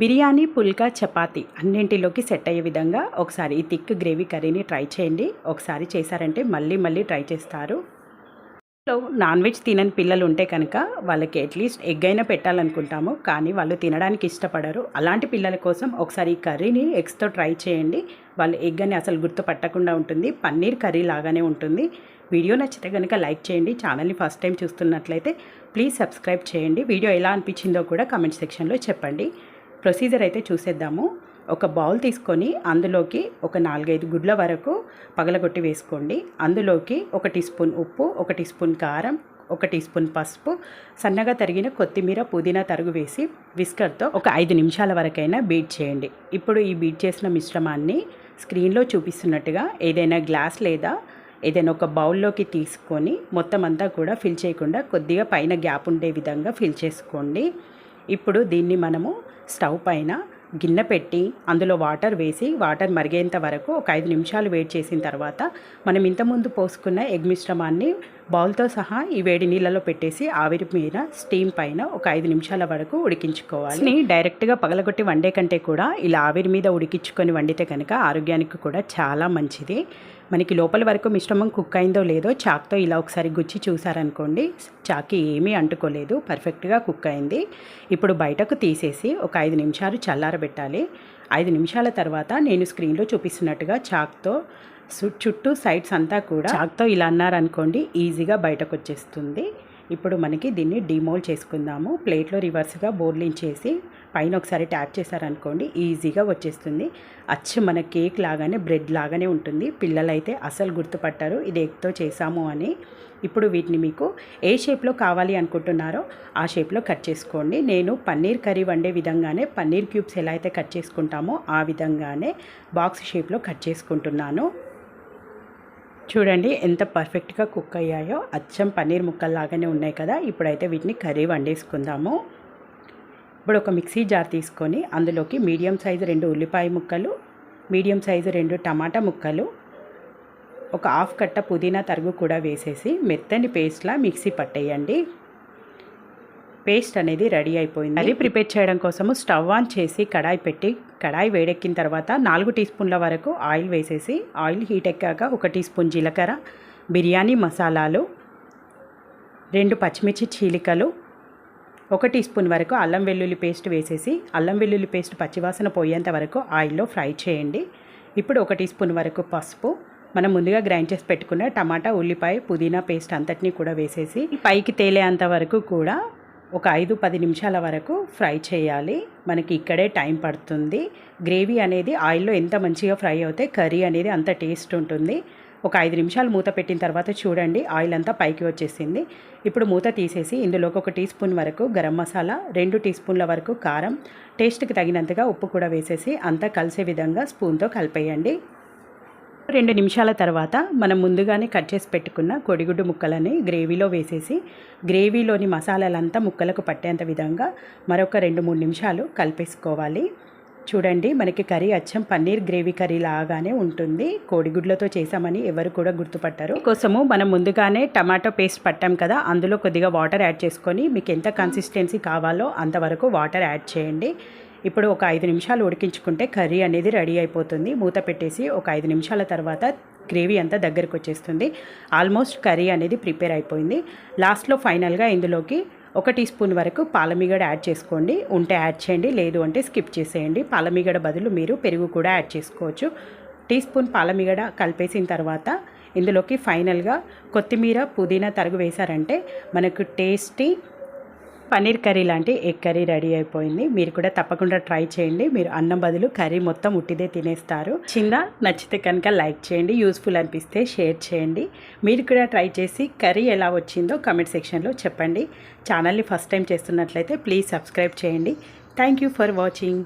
బిర్యానీ పుల్కా చపాతి అన్నింటిలోకి సెట్ అయ్యే విధంగా ఒకసారి ఈ థిక్ గ్రేవీ కర్రీని ట్రై చేయండి. ఒకసారి చేశారంటే మళ్ళీ మళ్ళీ ట్రై చేస్తారు. నాన్ వెజ్ తినని పిల్లలు ఉంటే కనుక వాళ్ళకి అట్లీస్ట్ ఎగ్ అయినా పెట్టాలనుకుంటాము. కానీ వాళ్ళు తినడానికి ఇష్టపడరు. అలాంటి పిల్లల కోసం ఒకసారి ఈ కర్రీని ఎగ్స్తో ట్రై చేయండి. వాళ్ళు ఎగ్ అని అసలు గుర్తుపట్టకుండా ఉంటుంది. పన్నీర్ కర్రీ లాగానే ఉంటుంది. వీడియో నచ్చితే కనుక లైక్ చేయండి. ఛానల్ని ఫస్ట్ టైం చూస్తున్నట్లయితే ప్లీజ్ సబ్స్క్రైబ్ చేయండి. వీడియో ఎలా అనిపించిందో కూడా కమెంట్ సెక్షన్లో చెప్పండి. ప్రొసీజర్ అయితే చూసేద్దాము. ఒక బౌల్ తీసుకొని అందులోకి ఒక నాలుగైదు గుడ్ల వరకు పగలగొట్టి వేసుకోండి. అందులోకి ఒక టీ స్పూన్ ఉప్పు ఒక టీ స్పూన్ కారం ఒక టీ స్పూన్ పసుపు సన్నగా తరిగిన కొత్తిమీర పుదీనా తరుగు వేసి విస్కర్తో ఒక ఐదు నిమిషాల వరకైనా బీట్ చేయండి. ఇప్పుడు ఈ బీట్ చేసిన మిశ్రమాన్ని స్క్రీన్లో చూపిస్తున్నట్టుగా ఏదైనా గ్లాస్ లేదా ఏదైనా ఒక బౌల్లోకి తీసుకొని మొత్తం అంతా కూడా ఫిల్ చేయకుండా కొద్దిగా పైన గ్యాప్ ఉండే విధంగా ఫిల్ చేసుకోండి. ఇప్పుడు దీన్ని మనము స్టవ్ పైన గిన్నె పెట్టి అందులో వాటర్ వేసి వాటర్ మరిగేంత వరకు ఒక ఐదు నిమిషాలు వేడి చేసిన తర్వాత మనం ఇంతకుముందు పోసుకున్న ఎగ్ మిశ్రమాన్ని బౌల్తో సహా ఈ వేడి నీళ్ళలో పెట్టేసి ఆవిరి మీద స్టీమ్ పైన ఒక ఐదు నిమిషాల వరకు ఉడికించుకోవాలి. డైరెక్ట్గా పగలగొట్టి వండే కంటే కూడా ఇలా ఆవిరి మీద ఉడికించుకొని వండితే కనుక ఆరోగ్యానికి కూడా చాలా మంచిది. మనకి లోపల వరకు మిశ్రమం కుక్ అయిందో లేదో చాక్తో ఇలా ఒకసారి గుచ్చి చూసారనుకోండి చాకి ఏమీ అంటుకోలేదు పర్ఫెక్ట్గా కుక్ అయింది. ఇప్పుడు బయటకు తీసేసి ఒక ఐదు నిమిషాలు చల్లారబెట్టాలి. ఐదు నిమిషాల తర్వాత నేను స్క్రీన్లో చూపిస్తున్నట్టుగా చాక్తో చుట్టూ సైడ్స్ అంతా కూడా చాక్తో ఇలా అన్నారనుకోండి ఈజీగా బయటకు వచ్చేస్తుంది ఇప్పుడు మనకి దీన్ని డిమోల్ చేసుకుందాము. ప్లేట్లో రివర్స్గా బోర్లించేసి పైన ఒకసారి ట్యాప్ చేశారనుకోండి ఈజీగా వచ్చేస్తుంది. అచ్చు మన కేక్ లాగానే బ్రెడ్ లాగానే ఉంటుంది. పిల్లలైతే అసలు గుర్తుపట్టారు ఇది ఎగ్తో చేసాము అని. ఇప్పుడు వీటిని మీకు ఏ షేప్లో కావాలి అనుకుంటున్నారో ఆ షేప్లో కట్ చేసుకోండి. నేను పన్నీర్ కర్రీ వండే విధంగానే పన్నీర్ క్యూబ్స్ ఎలా అయితే కట్ చేసుకుంటామో ఆ విధంగానే బాక్స్ షేప్లో కట్ చేసుకుంటున్నాను. చూడండి ఎంత పర్ఫెక్ట్గా కుక్ అయ్యాయో. అచ్చం పన్నీర్ ముక్కల్లాగానే ఉన్నాయి కదా. ఇప్పుడైతే వీటిని కర్రీ వండేసుకుందాము. ఇప్పుడు ఒక మిక్సీ జార్ తీసుకొని అందులోకి మీడియం సైజు రెండు ఉల్లిపాయ ముక్కలు మీడియం సైజు రెండు టమాటా ముక్కలు ఒక హాఫ్ కట్ట పుదీనా తరుగు కూడా వేసేసి మెత్తని పేస్ట్లా మిక్సీ పట్టేయండి. పేస్ట్ అనేది రెడీ అయిపోయింది. అది ప్రిపేర్ చేయడం కోసము స్టవ్ ఆన్ చేసి కడాయి పెట్టి కడాయి వేడెక్కిన తర్వాత నాలుగు టీ స్పూన్ల వరకు ఆయిల్ వేసేసి ఆయిల్ హీట్ ఎక్కాక ఒక టీ స్పూన్ జీలకర్ర బిర్యానీ మసాలాలు రెండు పచ్చిమిర్చి చీలికలు ఒక టీ స్పూన్ వరకు అల్లం వెల్లుల్లి పేస్ట్ వేసేసి అల్లం వెల్లుల్లి పేస్ట్ పచ్చివాసన పోయేంత వరకు ఆయిల్లో ఫ్రై చేయండి. ఇప్పుడు ఒక టీ స్పూన్ వరకు పసుపు మనం ముందుగా గ్రైండ్ చేసి పెట్టుకున్న టమాటా ఉల్లిపాయ పుదీనా పేస్ట్ అంతటినీ కూడా వేసేసి పైకి తేలేంత వరకు కూడా ఒక ఐదు పది నిమిషాల వరకు ఫ్రై చేయాలి. మనకి ఇక్కడే టైం పడుతుంది. గ్రేవీ అనేది ఆయిల్లో ఎంత మంచిగా ఫ్రై అవుతే కర్రీ అనేది అంత టేస్ట్ ఉంటుంది. ఒక ఐదు నిమిషాలు మూత పెట్టిన తర్వాత చూడండి ఆయిల్ అంతా పైకి వచ్చేసింది. ఇప్పుడు మూత తీసేసి ఇందులోకి ఒక టీ స్పూన్ వరకు గరం మసాలా రెండు టీ స్పూన్ల వరకు కారం టేస్ట్కి తగినంతగా ఉప్పు కూడా వేసేసి అంతా కలిసే విధంగా స్పూన్తో కలిపేయండి. రెండు నిమిషాల తర్వాత మనం ముందుగానే కట్ చేసి పెట్టుకున్న కొడిగుడ్డు ముక్కలని గ్రేవీలో వేసేసి గ్రేవీలోని మసాలాలంతా ముక్కలకు పట్టేంత విధంగా మరొక రెండు మూడు నిమిషాలు కలిపేసుకోవాలి. చూడండి మనకి కర్రీ అచ్చం పన్నీర్ గ్రేవీ కర్రీ లాగానే ఉంటుంది. కోడిగుడ్లతో చేసామని ఎవరు కూడా గుర్తుపట్టారు. కోసము మనం ముందుగానే టమాటో పేస్ట్ పట్టాం కదా అందులో కొద్దిగా వాటర్ యాడ్ చేసుకొని మీకు ఎంత కన్సిస్టెన్సీ కావాలో అంతవరకు వాటర్ యాడ్ చేయండి. ఇప్పుడు ఒక ఐదు నిమిషాలు ఉడికించుకుంటే కర్రీ అనేది రెడీ అయిపోతుంది. మూత పెట్టేసి ఒక ఐదు నిమిషాల తర్వాత గ్రేవీ అంతా దగ్గరకు వచ్చేస్తుంది. ఆల్మోస్ట్ కర్రీ అనేది ప్రిపేర్ అయిపోయింది. లాస్ట్లో ఫైనల్గా ఇందులోకి ఒక టీ స్పూన్ వరకు పాలమిగడ యాడ్ చేసుకోండి. ఉంటే యాడ్ చేయండి లేదు అంటే స్కిప్ చేసేయండి. పాలమిగడ బదులు మీరు పెరుగు కూడా యాడ్ చేసుకోవచ్చు. టీ స్పూన్ పాలమిగడ కలిపేసిన తర్వాత ఇందులోకి ఫైనల్గా కొత్తిమీర పుదీనా తరుగు వేశారంటే మనకు టేస్టీ పన్నీర్ కర్రీ లాంటి ఎగ్ కర్రీ రెడీ అయిపోయింది. మీరు కూడా తప్పకుండా ట్రై చేయండి. మీరు అన్నం బదులు కర్రీ మొత్తం ఉట్టిదే తినేస్తారు. చిన్న నచ్చితే కనుక లైక్ చేయండి. యూస్ఫుల్ అనిపిస్తే షేర్ చేయండి. మీరు కూడా ట్రై చేసి కర్రీ ఎలా వచ్చిందో కమెంట్ సెక్షన్లో చెప్పండి. ఛానల్ని ఫస్ట్ టైం చేస్తున్నట్లయితే ప్లీజ్ సబ్స్క్రైబ్ చేయండి. Thank you for watching.